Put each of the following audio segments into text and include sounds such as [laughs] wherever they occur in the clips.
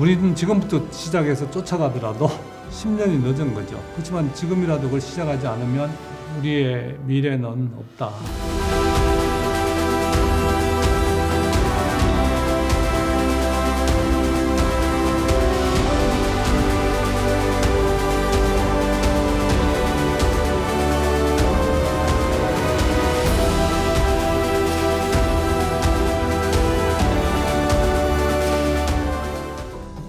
우리는 지금부터 시작해서 쫓아가더라도 [laughs] 10년이 늦은 거죠. 그렇지만 지금이라도 그걸 시작하지 않으면 우리의 미래는 없다.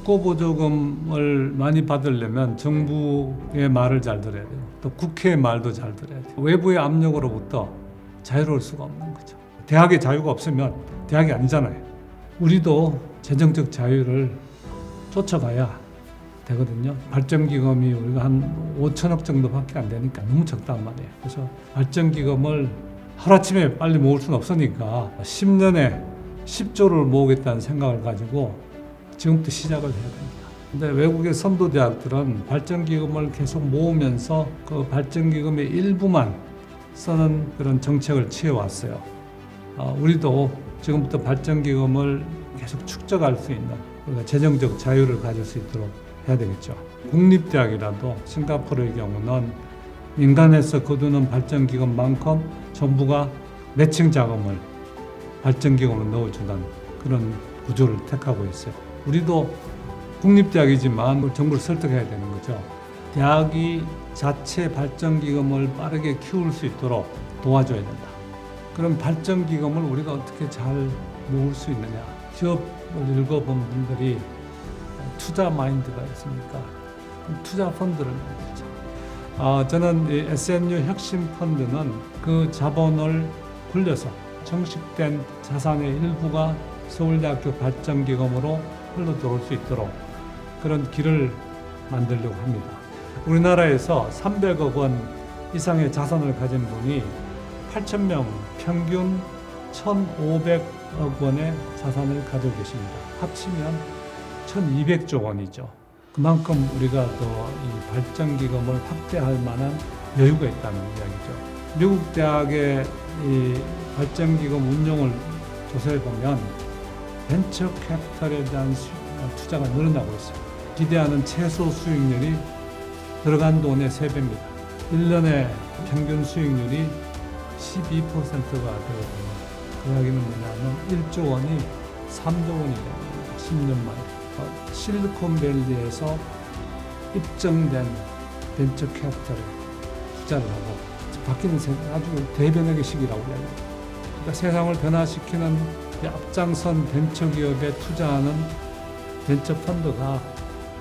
국고보조금을 많이 받으려면 정부의 말을 잘 들어야 돼요. 또 국회의 말도 잘 들어야 돼요. 외부의 압력으로부터 자유로울 수가 없는 거죠. 대학의 자유가 없으면 대학이 아니잖아요. 우리도 재정적 자유를 쫓아가야 되거든요. 발전기금이 우리가 한 5천억 정도밖에 안 되니까 너무 적단 말이에요. 그래서 발전기금을 하루아침에 빨리 모을 수는 없으니까 10년에 10조를 모으겠다는 생각을 가지고 지금부터 시작을 해야 됩니다. 근데 외국의 선도 대학들은 발전기금을 계속 모으면서 그 발전기금의 일부만 쓰는 그런 정책을 취해왔어요. 어, 우리도 지금부터 발전기금을 계속 축적할 수 있는 우리가 재정적 자유를 가질 수 있도록 해야 되겠죠. 국립대학이라도 싱가포르의 경우는 민간에서 거두는 발전기금만큼 정부가 매칭 자금을 발전기금으로 넣어주는 그런 구조를 택하고 있어요. 우리도 국립대학이지만 정부를 설득해야 되는 거죠. 대학이 자체 발전기금을 빠르게 키울 수 있도록 도와줘야 된다. 그럼 발전기금을 우리가 어떻게 잘 모을 수 있느냐? 기업을 읽어본 분들이 투자 마인드가 있습니까? 투자 펀드를 만들죠. 아, 저는 이 SNU 혁신 펀드는 그 자본을 굴려서 정식된 자산의 일부가 서울대학교 발전기금으로 흘러 들어올 수 있도록 그런 길을 만들려고 합니다. 우리나라에서 300억 원 이상의 자산을 가진 분이 8천 명 평균 1,500억 원의 자산을 가지고 계십니다. 합치면 1,200조 원이죠. 그만큼 우리가 더 이 발전 기금을 확대할 만한 여유가 있다는 이야기죠. 미국 대학의 이 발전 기금 운용을 조사해 보면 벤처 캐피탈에 대한 수- 어, 투자가 늘어나고 있어요. 기대하는 최소 수익률이 들어간 돈의 3배입니다. 1년의 평균 수익률이 12%가 되거든요. 그 이야기는 뭐냐면 1조 원이 3조 원이 됩니다. 10년 만에. 어, 실리콘밸리에서 입증된 벤처 캐피탈에 투자를 하고 바뀌는 세- 아주 대변혁의 시기라고 이야기합니다. 그러니까 세상을 변화시키는 이 앞장선 벤처 기업에 투자하는 벤처 펀드가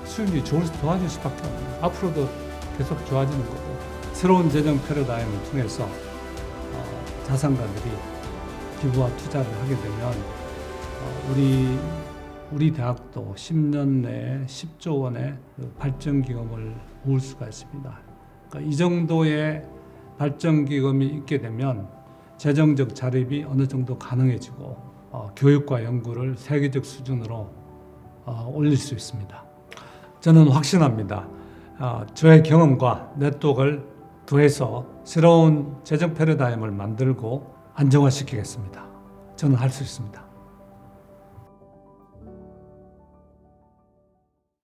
수익이 좋을 수 도와줄 수밖에 없는. 앞으로도 계속 좋아지는 거고 새로운 재정 패러다임을 통해서 어, 자산가들이 기부와 투자를 하게 되면 어, 우리 우리 대학도 10년 내에 10조 원의 그 발전 기금을 모을 수가 있습니다. 그러니까 이 정도의 발전 기금이 있게 되면 재정적 자립이 어느 정도 가능해지고 어, 교육과 연구를 세계적 수준으로 어, 올릴 수 있습니다. 저는 확신합니다. 어, 저의 경험과 네트워크를 더해서 새로운 재정 패러다임을 만들고 안정화시키겠습니다. 저는 할 수 있습니다.